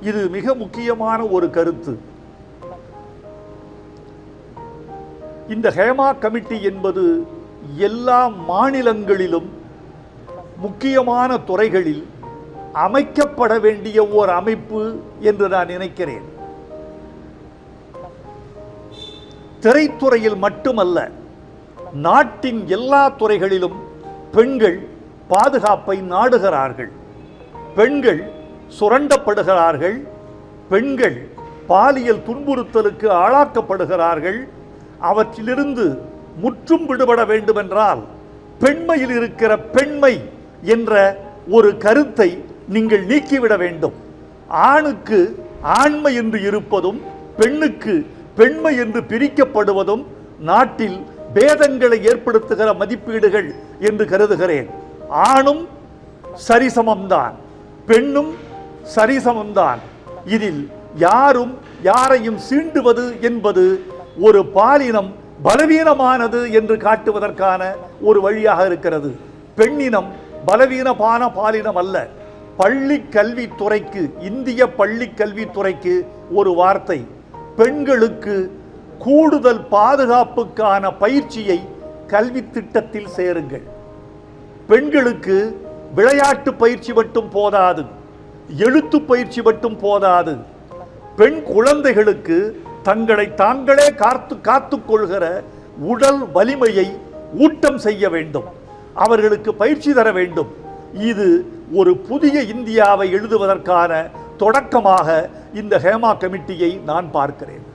இது மிக முக்கியமான ஒரு கருத்து. இந்த ஹேமா கமிட்டி என்பது எல்லா மாநிலங்களிலும் முக்கியமான துறைகளில் அமைக்கப்பட வேண்டிய ஓர் அமைப்பு என்று நான் நினைக்கிறேன். திரைத்துறையில் மட்டுமல்ல நாட்டின் எல்லா துறைகளிலும் பெண்கள் பாதுகாப்பை நாடுகிறார்கள். பெண்கள் சுரண்டப்படுகிறார்கள். பெண்கள் பாலியல் துன்புறுத்தலுக்கு ஆளாக்கப்படுகிறார்கள். அவற்றிலிருந்து முற்றும் விடுபட வேண்டுமென்றால் பெண்மையில் இருக்கிற பெண்மை என்ற ஒரு கருத்தை நீங்கள் நீக்கிவிட வேண்டும். ஆணுக்கு ஆண்மை என்று இருப்பதும் பெண்ணுக்கு பெண்மை என்று பிரிக்கப்படுவதும் நாட்டில் பேதங்களை ஏற்படுத்துகிற மதிப்பீடுகள் என்று கருதுகிறேன். ஆணும் சரிசமம்தான் பெண்ணும் சரிசமம்தான். இதில் யாரும் யாரையும் சீண்டுவது என்பது ஒரு பாலினம் பலவீனமானது என்று காட்டுவதற்கான ஒரு வழியாக இருக்கிறது. பெண்ணினம் பலவீனமான பாலினம் அல்ல. பள்ளி கல்வித்துறைக்கு இந்திய பள்ளி கல்வித்துறைக்கு ஒரு வார்த்தை. பெண்களுக்கு கூடுதல் பாதுகாப்புக்கான பயிற்சியை கல்வி திட்டத்தில் சேருங்கள். பெண்களுக்கு விளையாட்டு பயிற்சி மட்டும் போதாது. எழுத்து பயிற்சி மட்டும் போதாது. பெண் குழந்தைகளுக்கு தங்களை தாங்களே காத்து காத்துக்கொள்கிற உடல் வலிமையை ஊட்டம் செய்ய வேண்டும். அவர்களுக்கு பயிற்சி தர வேண்டும். இது ஒரு புதிய இந்தியாவை எழுதுவதற்கான தொடக்கமாக இந்த ஹேமா கமிட்டியை நான் பார்க்கிறேன்.